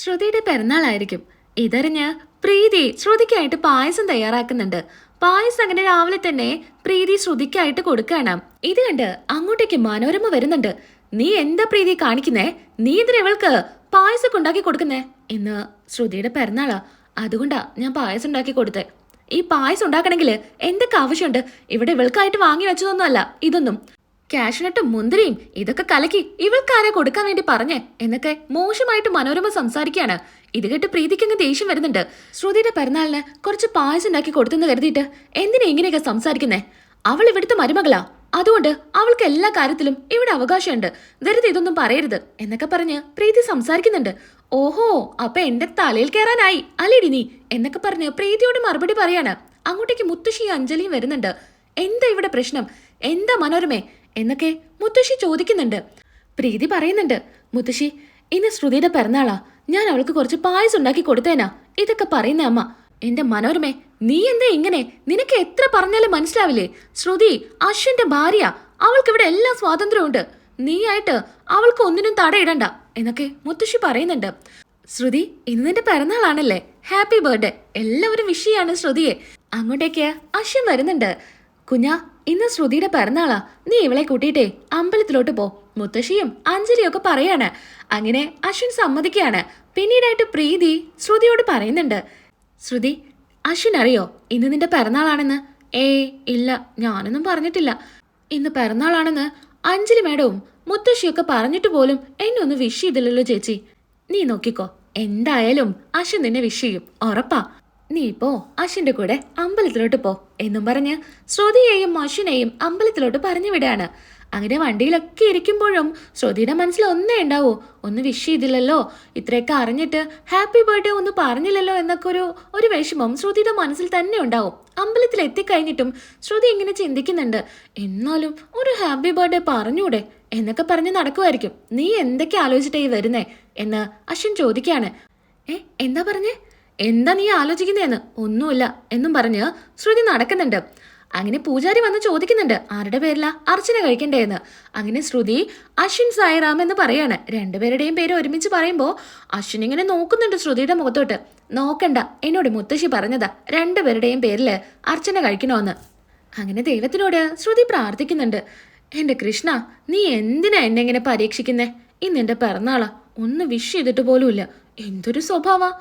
ശ്രുതിയുടെ പിറന്നാളായിരിക്കും ഇതറിഞ്ഞ് പ്രീതി ശ്രുതിക്കായിട്ട് പായസം തയ്യാറാക്കുന്നുണ്ട്. പായസം അങ്ങനെ രാവിലെ തന്നെ പ്രീതി ശ്രുതിക്കായിട്ട് കൊടുക്കണം. ഇത് കണ്ട് അങ്ങോട്ടേക്ക് മനോരമ വരുന്നുണ്ട്. നീ എന്താ പ്രീതി കാണിക്കുന്നേ? നീ ഇതിന് ഇവൾക്ക് പായസം ഉണ്ടാക്കി കൊടുക്കുന്നേ? ഇന്ന് ശ്രുതിയുടെ പിറന്നാളാ അതുകൊണ്ടാ ഞാൻ പായസം ഉണ്ടാക്കി കൊടുത്തേ. ഈ പായസം ഉണ്ടാക്കണമെങ്കിൽ എന്തൊക്കെ ആവശ്യമുണ്ട്? ഇവിടെ ഇവൾക്കായിട്ട് വാങ്ങി വെച്ചതൊന്നുമല്ല ഇതൊന്നും. കാഷ്നട്ടും മുന്തിരിയും ഇതൊക്കെ കലക്കി ഇവൾക്കാരാ കൊടുക്കാൻ വേണ്ടി പറഞ്ഞേ എന്നൊക്കെ മോശമായിട്ട് മനോരമ സംസാരിക്കുകയാണ്. ഇത് കേട്ട് പ്രീതിക്കങ്ങ് ദേഷ്യം വരുന്നുണ്ട്. ശ്രുതിയുടെ പിറന്നാളിന് കുറച്ച് പായസം ഉണ്ടാക്കി കൊടുത്തെന്ന് കരുതിയിട്ട് എന്തിനെ ഇങ്ങനെയൊക്കെ സംസാരിക്കുന്നേ? അവൾ ഇവിടുത്തെ മരുമകളാ. അതുകൊണ്ട് അവൾക്ക് എല്ലാ കാര്യത്തിലും ഇവിടെ അവകാശമുണ്ട്. വെറുതെ ഇതൊന്നും പറയരുത് എന്നൊക്കെ പറഞ്ഞ് പ്രീതി സംസാരിക്കുന്നുണ്ട്. ഓഹോ അപ്പൊ എന്റെ തലയിൽ കയറാനായി അല്ലേടി നീ? എന്നൊക്കെ പറഞ്ഞ് പ്രീതിയോട് മറുപടി പറയാണ്. അങ്ങോട്ടേക്ക് മുത്തശ്ശിയും അഞ്ജലിയും വരുന്നുണ്ട്. എന്താ ഇവിടെ പ്രശ്നം? എന്താ മനോരമേ? എന്നൊക്കെ മുത്തശ്ശി ചോദിക്കുന്നുണ്ട്. പ്രീതി പറയുന്നുണ്ട് മുത്തശ്ശി ഇന്ന് ശ്രുതിയുടെ പിറന്നാളാ. ഞാൻ അവൾക്ക് കുറച്ച് പായസം ഉണ്ടാക്കി കൊടുത്തേനാ. ഇതൊക്കെ പറയുന്ന അമ്മ. എന്റെ മനോരമേ നീ എന്താ ഇങ്ങനെ? നിനക്ക് എത്ര പറഞ്ഞാലും മനസ്സിലാവില്ലേ? ശ്രുതി അശ്വിന്റെ ഭാര്യ അവൾക്ക് ഇവിടെ എല്ലാ സ്വാതന്ത്ര്യമുണ്ട് നീയായിട്ട് അവൾക്ക് ഒന്നിനും തടയിടണ്ട എന്നൊക്കെ മുത്തശ്ശി പറയുന്നുണ്ട്. ശ്രുതി ഇന്ന് നിന്റെ പിറന്നാളാണല്ലേ. ഹാപ്പി ബർത്ത്ഡേ എല്ലാവരും വിഷ് ചെയ്യാണ് ശ്രുതിയെ. അങ്ങോട്ടേക്ക് അശ്വിൻ വരുന്നുണ്ട്. കുഞ്ഞാ ഇന്ന് ശ്രുതിയുടെ പിറന്നാളാ. നീ ഇവളെ കൂട്ടിയിട്ടേ അമ്പലത്തിലോട്ട് പോ. മുത്തശ്ശിയും അഞ്ജലിയും ഒക്കെ പറയാണ്. അങ്ങനെ അശ്വിൻ സമ്മതിക്കുകയാണ്. പിന്നീടായിട്ട് പ്രീതി ശ്രുതിയോട് പറയുന്നുണ്ട്. ശ്രുതി അശ്വിൻ അറിയോ ഇന്ന് നിന്റെ പിറന്നാളാണെന്ന്? ഏയ് ഇല്ല ഞാനൊന്നും പറഞ്ഞിട്ടില്ല. ഇന്ന് പിറന്നാളാണെന്ന് അഞ്ജലി മേഡവും മുത്തശ്ശിയൊക്കെ പറഞ്ഞിട്ട് പോലും എന്നെ ഒന്ന് വിഷ് ചെയ്തില്ലല്ലോ ചേച്ചി. നീ നോക്കിക്കോ എന്തായാലും അശ്വിൻ നിന്നെ വിഷ് ചെയ്യും. ഉറപ്പാ. നീ ഇപ്പോ അശ്വിന്റെ കൂടെ അമ്പലത്തിലോട്ട് പോ എന്നും പറഞ്ഞ് ശ്രുതിയെയും അശ്വിനെയും അമ്പലത്തിലോട്ട് പറഞ്ഞു വിടാണ്. അങ്ങനെ വണ്ടിയിലൊക്കെ ഇരിക്കുമ്പോഴും ശ്രുതിയുടെ മനസ്സിൽ ഒന്നേ ഉണ്ടാവൂ. ഒന്ന് വിഷ് ചെയ്തില്ലല്ലോ. ഇത്രയൊക്കെ അറിഞ്ഞിട്ട് ഹാപ്പി ബർത്ത്ഡേ ഒന്ന് പറഞ്ഞില്ലല്ലോ എന്നൊക്കെ ഒരു ഒരു വിഷമം ശ്രുതിയുടെ മനസ്സിൽ തന്നെ ഉണ്ടാവും. അമ്പലത്തിൽ എത്തിക്കഴിഞ്ഞിട്ടും ശ്രുതി ഇങ്ങനെ ചിന്തിക്കുന്നുണ്ട്. എന്നാലും ഒരു ഹാപ്പി ബർത്ത്ഡേ പറഞ്ഞൂടെ എന്നൊക്കെ പറഞ്ഞ് നടക്കുമായിരിക്കും നീ എന്തൊക്കെ ആലോചിച്ചിട്ടേ വരുന്നേ എന്ന് അശ്വിൻ ചോദിക്കുകയാണ്. ഏ എന്താ പറഞ്ഞേ? എന്താ നീ ആലോചിക്കുന്നതെന്ന് ഒന്നുമില്ല എന്നും പറഞ്ഞ് ശ്രുതി നടക്കുന്നുണ്ട്. അങ്ങനെ പൂജാരി വന്ന് ചോദിക്കുന്നുണ്ട് ആരുടെ പേരിലാ അർച്ചന കഴിക്കണ്ടേന്ന്? അങ്ങനെ ശ്രുതി അശ്വിൻ സായിറാം എന്ന് പറയാണ്. രണ്ടുപേരുടെയും പേര് ഒരുമിച്ച് പറയുമ്പോൾ അശ്വിൻ ഇങ്ങനെ നോക്കുന്നുണ്ട് ശ്രുതിയുടെ മുഖത്തോട്ട്. നോക്കണ്ട എന്നോട് മുത്തശ്ശി പറഞ്ഞതാ രണ്ടുപേരുടെയും പേരിൽ അർച്ചന കഴിക്കണമെന്ന് അങ്ങനെ ദൈവത്തിനോട് ശ്രുതി പ്രാർത്ഥിക്കുന്നുണ്ട്. എന്റെ കൃഷ്ണ നീ എന്തിനാ എന്നെ ഇങ്ങനെ പരീക്ഷിക്കുന്നേ? ഇന്ന് എന്റെ പിറന്നാളാ. ഒന്ന് വിഷ് ചെയ്തിട്ട് പോലുമില്ല. എന്തൊരു സ്വഭാവ.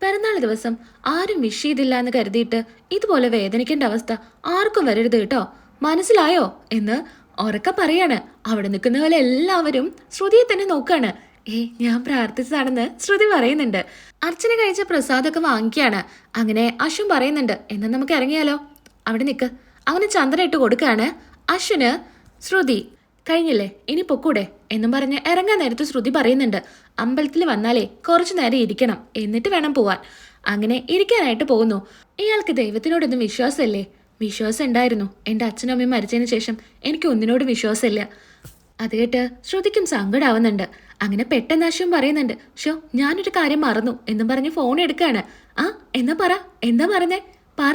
പിറന്നാൾ ദിവസം ആരും വിഷ് ചെയ്തില്ല എന്ന് കരുതിയിട്ട് ഇതുപോലെ വേദനിക്കേണ്ട അവസ്ഥ ആർക്കും വരരുത് കേട്ടോ. മനസ്സിലായോ? എന്ന് ഉറക്കെ പറയാണ്. അവിടെ നിൽക്കുന്ന പോലെ എല്ലാവരും ശ്രുതിയെ തന്നെ നോക്കാണ്. ഏ ഞാൻ പ്രാർത്ഥിച്ചതാണെന്ന് ശ്രുതി പറയുന്നുണ്ട്. അർച്ചന കഴിച്ച പ്രസാദമൊക്കെ വാങ്ങിക്കുകയാണ്. അങ്ങനെ അശ്വൻ പറയുന്നുണ്ട്. എന്നാ നമുക്ക് ഇറങ്ങിയാലോ? അവിടെ നിൽക്ക്. അവന് ചന്ദ്രൻ ഇട്ട് കൊടുക്കുകയാണ്. അശ്വന് ശ്രുതി കഴിഞ്ഞില്ലേ? ഇനി പൊക്കൂടെ. എന്നും പറഞ്ഞ് ഇറങ്ങാൻ നേരത്ത് ശ്രുതി പറയുന്നുണ്ട് അമ്പലത്തിൽ വന്നാലേ കുറച്ചു നേരം ഇരിക്കണം എന്നിട്ട് വേണം പോവാൻ. അങ്ങനെ ഇരിക്കാനായിട്ട് പോകുന്നു. ഇയാൾക്ക് ദൈവത്തിനോടൊന്നും വിശ്വാസമല്ലേ? വിശ്വാസം ഉണ്ടായിരുന്നു എന്റെ അച്ഛനും അമ്മയും മരിച്ചതിന് ശേഷം എനിക്ക് ഒന്നിനോടും വിശ്വാസമില്ല. അത് കേട്ട് ശ്രുതിക്കും സങ്കടാവുന്നുണ്ട്. അങ്ങനെ പെട്ടെന്ന് അശ്വം പറയുന്നുണ്ട് ഷോ ഞാനൊരു കാര്യം മറന്നു. എന്നും പറഞ്ഞ് ഫോൺ എടുക്കാണ് ആ എന്നാ പറ? എന്താ പറഞ്ഞേ? പറ.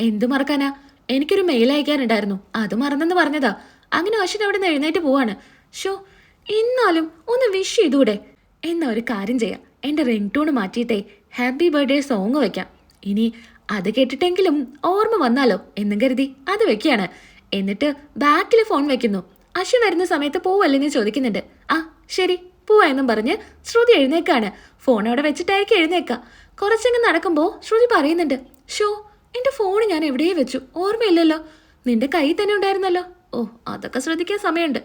എന്തു മറക്കാനാ? എനിക്കൊരു മെയിൽ അയക്കാനുണ്ടായിരുന്നു. അത് മറന്നെന്ന് പറഞ്ഞതാ. അങ്ങനെ അശ്വിൻ അവിടെ നിന്ന് എഴുന്നേറ്റ് പോവാണ്. ഷോ എന്നാലും ഒന്ന് വിഷ് ചെയ്തൂടെ? എന്നാ ഒരു കാര്യം ചെയ്യാം. എന്റെ റിംഗ് ടൂൺ മാറ്റിയിട്ടേ ഹാപ്പി ബർത്ത്ഡേ സോങ് വെക്കാം ഇനി അത് കേട്ടിട്ടെങ്കിലും ഓർമ്മ വന്നാലോ എന്നും കരുതി അത് വെക്കുകയാണ് എന്നിട്ട് ബാക്കിൽ ഫോൺ വെക്കുന്നു. അശ്വിൻ വരുന്ന സമയത്ത് പോവല്ലെന്ന് ചോദിക്കുന്നുണ്ട്. ആ ശരി പോവാ എന്നും പറഞ്ഞ് ശ്രുതി എഴുന്നേക്കാണ്. ഫോൺ അവിടെ വെച്ചിട്ടായിരിക്കും എഴുന്നേക്ക. കുറച്ചങ്ങ് നടക്കുമ്പോൾ ശ്രുതി പറയുന്നുണ്ട്. ഷോ എന്റെ ഫോൺ ഞാൻ എവിടെയും വെച്ചു. ഓർമ്മയില്ലല്ലോ. നിന്റെ കയ്യിൽ തന്നെ ഉണ്ടായിരുന്നല്ലോ. ഓ അതൊക്കെ ശ്രദ്ധിക്കാൻ സമയമുണ്ട്.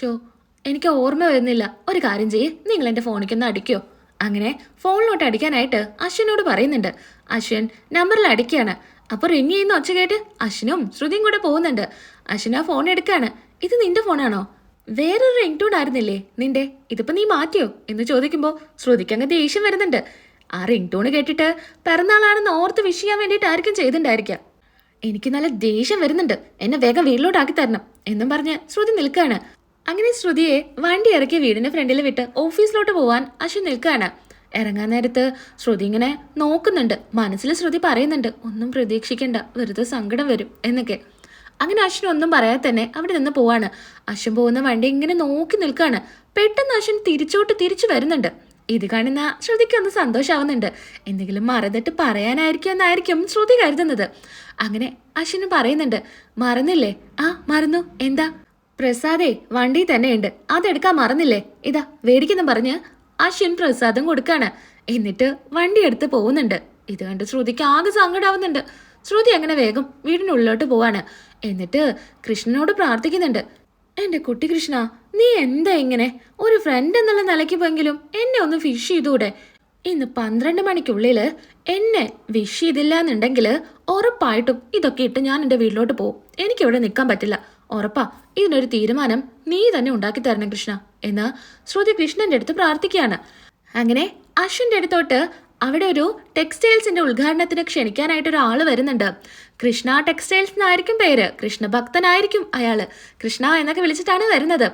ഷോ എനിക്ക് ഓർമ്മ വരുന്നില്ല. ഒരു കാര്യം ചെയ്യേ നിങ്ങൾ എന്റെ ഫോണിക്കൊന്ന് അടിക്കോ. അങ്ങനെ ഫോണിലോട്ട് അടിക്കാനായിട്ട് അശ്വിനോട് പറയുന്നുണ്ട്. അശ്വിൻ നമ്പറിൽ അടിക്കുകയാണ്. അപ്പോൾ റിങ് ചെയ്യുന്ന ഒച്ച കേട്ട് അശ്വിനും ശ്രുതിയും കൂടെ പോകുന്നുണ്ട്. അശ്വിൻ ആ ഫോൺ എടുക്കാണ് ഇത് നിന്റെ ഫോണാണോ? വേറൊരു റിങ് ടൂൺ ആയിരുന്നില്ലേ നിന്റെ? ഇതിപ്പോ നീ മാറ്റിയോ? എന്ന് ചോദിക്കുമ്പോൾ ശ്രുതിക്ക് അങ്ങ് ദേഷ്യം വരുന്നുണ്ട്. ആ റിങ് ടൂൺ കേട്ടിട്ട് പിറന്നാളാണെന്ന് ഓർത്ത് വിഷ് ചെയ്യാൻ വേണ്ടിയിട്ടായിരിക്കും ചെയ്തിട്ടുണ്ടായിരിക്കാം എനിക്ക് നല്ല ദേഷ്യം വരുന്നുണ്ട്. എന്നെ വേഗം വീട്ടിലോട്ടാക്കി തരണം എന്നും പറഞ്ഞ് ശ്രുതി നിൽക്കുകയാണ് അങ്ങനെ ശ്രുതിയെ വണ്ടി ഇറക്കി വീടിന്റെ ഫ്രണ്ടിൽ വിട്ട് ഓഫീസിലോട്ട് പോവാൻ അശ്വിൻ നിൽക്കുകയാണ് ഇറങ്ങാൻ നേരത്ത് ശ്രുതി ഇങ്ങനെ നോക്കുന്നുണ്ട്. മനസ്സിൽ ശ്രുതി പറയുന്നുണ്ട് ഒന്നും പ്രതീക്ഷിക്കണ്ട വെറുതെ സങ്കടം വരും എന്നൊക്കെ. അങ്ങനെ അശ്വിൻ ഒന്നും പറയാതെ തന്നെ അവിടെ നിന്ന് പോവാണ്. അശ്വിൻ പോകുന്ന വണ്ടി ഇങ്ങനെ നോക്കി നിൽക്കുകയാണ് പെട്ടെന്ന് അശ്വിൻ തിരിച്ചോട്ട് തിരിച്ചു വരുന്നുണ്ട്. ഇത് കാണുന്ന ശ്രുതിക്ക് ഒന്ന് സന്തോഷാവുന്നുണ്ട്. എന്തെങ്കിലും മറന്നിട്ട് പറയാനായിരിക്കും എന്നായിരിക്കും ശ്രുതി കരുതുന്നത്. അങ്ങനെ അശ്വിന് പറയുന്നുണ്ട് മറന്നില്ലേ? ആ മറന്നു. എന്താ? പ്രസാദേ വണ്ടി തന്നെയുണ്ട്. അതെടുക്കാൻ മറന്നില്ലേ? ഇതാ വേടിക്കുന്നു പറഞ്ഞ് അശ്വിൻ പ്രസാദം കൊടുക്കാണ്. എന്നിട്ട് വണ്ടി എടുത്ത് പോകുന്നുണ്ട്. ഇത് കണ്ട് ശ്രുതിക്ക് ആകെ സങ്കടാവുന്നുണ്ട്. ശ്രുതി അങ്ങനെ വേഗം വീടിനുള്ളിലോട്ട് പോവാണ്. എന്നിട്ട് കൃഷ്ണനോട് പ്രാർത്ഥിക്കുന്നുണ്ട്. എന്റെ കുട്ടികൃഷ്ണ നീ എന്താ ഇങ്ങനെ? ഒരു ഫ്രണ്ട് എന്നുള്ള നിലയ്ക്ക് പോയെങ്കിലും എന്നെ ഒന്ന് ഫിഷ് ചെയ്തൂടെ? ഇന്ന് പന്ത്രണ്ട് മണിക്കുള്ളിൽ എന്നെ വിഷ് ചെയ്തില്ല എന്നുണ്ടെങ്കിൽ ഉറപ്പായിട്ടും ഇതൊക്കെ ഇട്ട് ഞാൻ എന്റെ വീട്ടിലോട്ട് പോകും എനിക്കിവിടെ നിൽക്കാൻ പറ്റില്ല. ഉറപ്പാ ഇതിനൊരു തീരുമാനം നീ തന്നെ ഉണ്ടാക്കി തരണം കൃഷ്ണ. എന്ന് ശ്രുതി കൃഷ്ണന്റെ അടുത്ത് പ്രാർത്ഥിക്കുകയാണ്. അങ്ങനെ അശ്വിന്റെ അടുത്തോട്ട് അവിടെ ഒരു ടെക്സ്റ്റൈൽസിന്റെ ഉദ്ഘാടനത്തിന് ക്ഷണിക്കാനായിട്ട് ഒരാൾ വരുന്നുണ്ട്. കൃഷ്ണ ടെക്സ്റ്റൈൽസ് എന്നായിരിക്കും പേര് കൃഷ്ണഭക്തനായിരിക്കും അയാൾ. കൃഷ്ണ എന്നൊക്കെ വിളിച്ചിട്ടാണ് വരുന്നത്.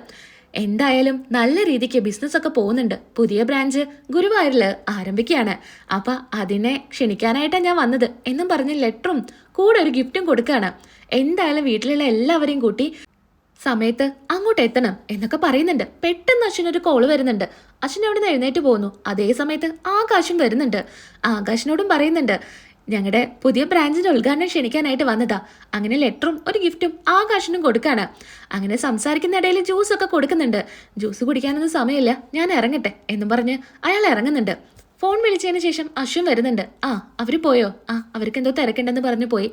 എന്തായാലും നല്ല രീതിക്ക് ബിസിനസ് ഒക്കെ പോകുന്നുണ്ട്. പുതിയ ബ്രാഞ്ച് ഗുരുവായൂരിൽ ആരംഭിക്കുകയാണ്. അപ്പൊ അതിനെ ക്ഷണിക്കാനായിട്ടാണ് ഞാൻ വന്നത് എന്നും പറഞ്ഞ് ലെറ്ററും കൂടെ ഒരു ഗിഫ്റ്റും കൊടുക്കുകയാണ്. എന്തായാലും വീട്ടിലുള്ള എല്ലാവരെയും കൂട്ടി സമയത്ത് അങ്ങോട്ട് എത്തണം എന്നൊക്കെ പറയുന്നുണ്ട്. പെട്ടെന്ന് അശ്വിനൊരു കോൾ വരുന്നുണ്ട്. അശ്വിൻ അവിടെ നിന്ന് എഴുന്നേറ്റ് പോകുന്നു അതേ സമയത്ത് ആകാശും വരുന്നുണ്ട്. ആകാശിനോടും പറയുന്നുണ്ട് ഞങ്ങളുടെ പുതിയ ബ്രാഞ്ചിന്റെ ഉദ്ഘാടനം ക്ഷണിക്കാനായിട്ട് വന്നതാ. അങ്ങനെ ലെറ്ററും ഒരു ഗിഫ്റ്റും ആകാശിനും കൊടുക്കാണ്. അങ്ങനെ സംസാരിക്കുന്ന ഇടയിൽ ജ്യൂസ് ഒക്കെ കൊടുക്കുന്നുണ്ട്. ജ്യൂസ് കുടിക്കാനൊന്നും സമയമില്ല. ഞാൻ ഇറങ്ങട്ടെ എന്നും പറഞ്ഞ് അയാൾ ഇറങ്ങുന്നുണ്ട്. ഫോൺ വിളിച്ചതിന് ശേഷം അശ്വിൻ വരുന്നുണ്ട്. ആ അവർ പോയോ? ആ അവർക്ക് എന്തോ തിരക്കുണ്ടെന്ന് പറഞ്ഞു പോയി.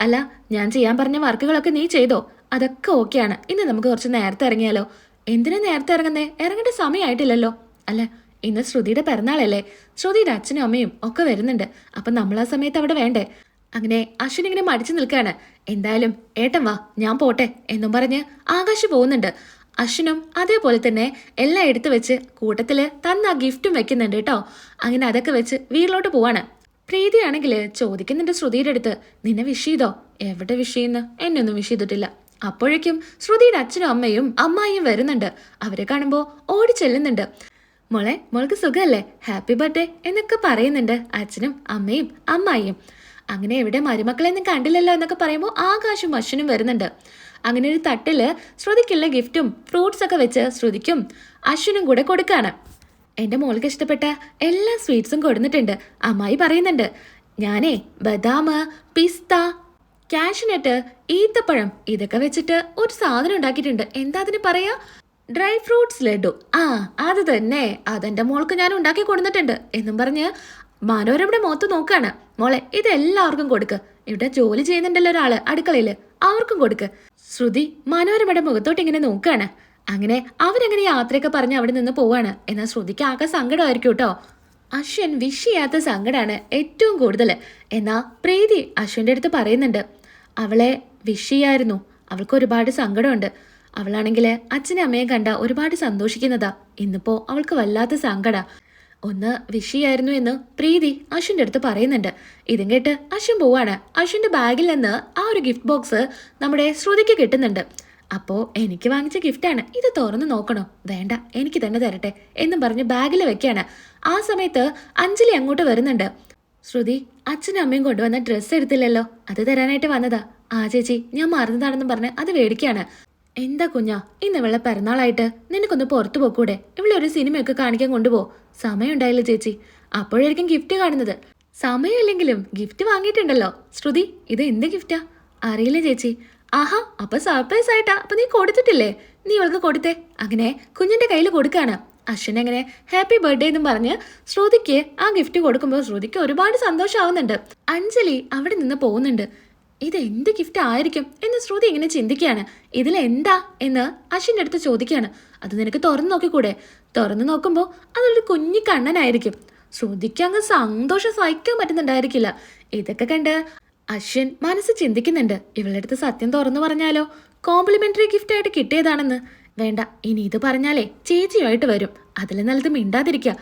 അല്ല ഞാൻ ചെയ്യാൻ പറഞ്ഞ വർക്കുകളൊക്കെ നീ ചെയ്തോ? അതൊക്കെ ഓക്കെയാണ്. ഇന്ന് നമുക്ക് കുറച്ച് നേരത്തെ ഇറങ്ങിയാലോ? എന്തിനാ നേരത്തെ ഇറങ്ങുന്നേ? ഇറങ്ങേണ്ട സമയമായിട്ടില്ലല്ലോ. അല്ല ഇന്ന് ശ്രുതിയുടെ പിറന്നാളല്ലേ. ശ്രുതിയുടെ അച്ഛനും അമ്മയും ഒക്കെ വരുന്നുണ്ട്. അപ്പം നമ്മൾ ആ സമയത്ത് അവിടെ വേണ്ടേ? അങ്ങനെ അശ്വിൻ ഇങ്ങനെ മടിച്ചു നിൽക്കുകയാണ്. എന്തായാലും ഏട്ടൻ വാ ഞാൻ പോട്ടെ എന്നും പറഞ്ഞ് ആകാശ് പോകുന്നുണ്ട്. അശ്വിനും അതേപോലെ തന്നെ എല്ലാം എടുത്തു വെച്ച് കൂട്ടത്തിൽ തന്ന ഗിഫ്റ്റും വെക്കുന്നുണ്ട് കേട്ടോ. അങ്ങനെ അതൊക്കെ വെച്ച് വീട്ടിലോട്ട് പോവാണ്. പ്രീതിയാണെങ്കിൽ ചോദിക്കുന്നുണ്ട് ശ്രുതിയുടെ അടുത്ത് നിന്നെ വിഷ് ചെയ്തോ? എവിടെ വിഷ് ചെയ്യുന്നു? എന്നെ ഒന്നും വിഷ് ചെയ്തിട്ടില്ല. അപ്പോഴേക്കും ശ്രുതിയുടെ അച്ഛനും അമ്മയും അമ്മായിയും വരുന്നുണ്ട്. അവരെ കാണുമ്പോൾ ഓടി ചെല്ലുന്നുണ്ട്. മോളെ മോൾക്ക് സുഖമല്ലേ ഹാപ്പി ബർത്ത്ഡേ എന്നൊക്കെ പറയുന്നുണ്ട് അച്ഛനും അമ്മയും അമ്മായിയും. അങ്ങനെ എവിടെ മരുമക്കളെയൊന്നും കണ്ടില്ലല്ലോ എന്നൊക്കെ പറയുമ്പോൾ ആകാശും അശ്വനും വരുന്നുണ്ട്. അങ്ങനെ ഒരു തട്ടിൽ ശ്രുതിക്കുള്ള ഗിഫ്റ്റും ഫ്രൂട്ട്സ് ഒക്കെ വെച്ച് ശ്രുതിക്കും അശ്വനും കൂടെ കൊടുക്കാണ്. എന്റെ മോൾക്ക് ഇഷ്ടപ്പെട്ട എല്ലാ സ്വീറ്റ്സും കൊടുത്തിട്ടുണ്ട് അമ്മായി പറയുന്നുണ്ട്. ഞാനേ ബദാം പിസ്ത കാഷ്നട്ട് ഈത്തപ്പഴം ഇതൊക്കെ വെച്ചിട്ട് ഒരു സാധനം ഉണ്ടാക്കിയിട്ടുണ്ട്. എന്താ അതിന് പറയാ? Dry fruits laddu. ആ അത് തന്നെ. അതെന്റെ മോൾക്ക് ഞാൻ ഉണ്ടാക്കി കൊടുത്തിട്ടുണ്ട്. എന്നും പറഞ്ഞ് മനോരമയുടെ മുഖത്ത് നോക്കാണ്. മോളെ ഇത് എല്ലാവർക്കും കൊടുക്ക്. ഇവിടെ ജോലി ചെയ്യുന്നുണ്ടല്ലോ ഒരാൾ അടുക്കളയിൽ അവർക്കും കൊടുക്ക്. ശ്രുതി മനോരമയുടെ മുഖത്തോട്ട് ഇങ്ങനെ നോക്കാണ്. അങ്ങനെ അവരങ്ങനെ യാത്രയൊക്കെ പറഞ്ഞ് അവിടെ നിന്ന് പോവാണ്. എന്നാൽ ശ്രുതിക്ക് ആകെ സങ്കടമായിരിക്കും കേട്ടോ. അശ്വൻ വിഷ് ചെയ്യാത്ത സങ്കടമാണ് ഏറ്റവും കൂടുതൽ എന്നാ പ്രീതി അശ്വന്റെ അടുത്ത് പറയുന്നുണ്ട്. അവളെ വിഷ് ചെയ്യായിരുന്നു. അവൾക്ക് ഒരുപാട് സങ്കടമുണ്ട്. അവളാണെങ്കിൽ അച്ഛനെ അമ്മയെ കണ്ട ഒരുപാട് സന്തോഷിക്കുന്നതാ. ഇന്നിപ്പോ അവൾക്ക് വല്ലാത്ത സങ്കട. ഒന്ന് വിഷ് ചെയ്യായിരുന്നു എന്ന് പ്രീതി അശ്വിന്റെ അടുത്ത് പറയുന്നുണ്ട്. ഇതും കേട്ട് അശ്വിൻ പോവാണ്. അശ്വിന്റെ ബാഗിൽ നിന്ന് ആ ഒരു ഗിഫ്റ്റ് ബോക്സ് നമ്മുടെ ശ്രുതിക്ക് കിട്ടുന്നുണ്ട്. അപ്പോ എനിക്ക് വാങ്ങിച്ച ഗിഫ്റ്റാണ് ഇത് തുറന്നു നോക്കണോ? വേണ്ട എനിക്ക് തന്നെ തരട്ടെ എന്നും പറഞ്ഞ് ബാഗിൽ വെക്കാണ്. ആ സമയത്ത് അഞ്ജലി അങ്ങോട്ട് വരുന്നുണ്ട്. ശ്രുതി അച്ഛനും അമ്മയും കൊണ്ടുവന്ന ഡ്രസ്സ് എടുത്തില്ലല്ലോ. അത് തരാനായിട്ട് വന്നതാ. ആ ചേച്ചി ഞാൻ മറന്നതാണെന്ന് പറഞ്ഞ് അത് മേടിക്കാണ് എന്താ കുഞ്ഞാ ഇന്ന് ഇവളെ പിറന്നാളായിട്ട്. നിനക്കൊന്ന് പുറത്തു പോക്കൂടെ. ഇവിടെ ഒരു സിനിമയൊക്കെ കാണിക്കാൻ കൊണ്ടുപോ. സമയമുണ്ടായില്ല ചേച്ചി. അപ്പോഴായിരിക്കും ഗിഫ്റ്റ് കാണുന്നത്. സമയമില്ലെങ്കിലും ഗിഫ്റ്റ് വാങ്ങിയിട്ടുണ്ടല്ലോ. ശ്രുതി ഇത് എന്ത് ഗിഫ്റ്റാ അറിയില്ല ചേച്ചി. ആഹാ അപ്പൊ സർപ്രൈസ് ആയിട്ടാ. അപ്പൊ നീ കൊടുത്തിട്ടില്ലേ? നീ ഇവൾക്ക് കൊടുത്തേ. അങ്ങനെ കുഞ്ഞിന്റെ കയ്യിൽ കൊടുക്കാണ് അശ്വിൻ എങ്ങനെ ഹാപ്പി ബർത്ത്ഡേ എന്നും പറഞ്ഞ് ശ്രുതിക്ക് ആ ഗിഫ്റ്റ് കൊടുക്കുമ്പോൾ ശ്രുതിക്ക് ഒരുപാട് സന്തോഷമാവുന്നുണ്ട് അഞ്ജലി അവിടെ നിന്ന് പോകുന്നുണ്ട്. ഇത് എന്ത് ഗിഫ്റ്റ് ആയിരിക്കും എന്ന് ശ്രുതി ഇങ്ങനെ ചിന്തിക്കുകയാണ്. ഇതിൽ എന്താ എന്ന് അശ്വിന്റെ അടുത്ത് ചോദിക്കുകയാണ്. അത് നിനക്ക് തുറന്നു നോക്കിക്കൂടെ? തുറന്നു നോക്കുമ്പോൾ അതൊരു കുഞ്ഞി കണ്ണനായിരിക്കും. ശ്രുതിക്ക് അങ്ങ് സന്തോഷം സഹിക്കാൻ പറ്റുന്നുണ്ടായിരിക്കില്ല. ഇതൊക്കെ കണ്ട് അശ്വിൻ മനസ്സ് ചിന്തിക്കുന്നുണ്ട്. ഇവളുടെ അടുത്ത് സത്യം തുറന്നു പറഞ്ഞാലോ? കോംപ്ലിമെന്ററി ഗിഫ്റ്റായിട്ട് കിട്ടിയതാണെന്ന്. വേണ്ട ഇനി ഇത് പറഞ്ഞാലേ ചേച്ചിയുമായിട്ട് വരും. അതിൽ നല്ലത് മിണ്ടാതിരിക്കുക.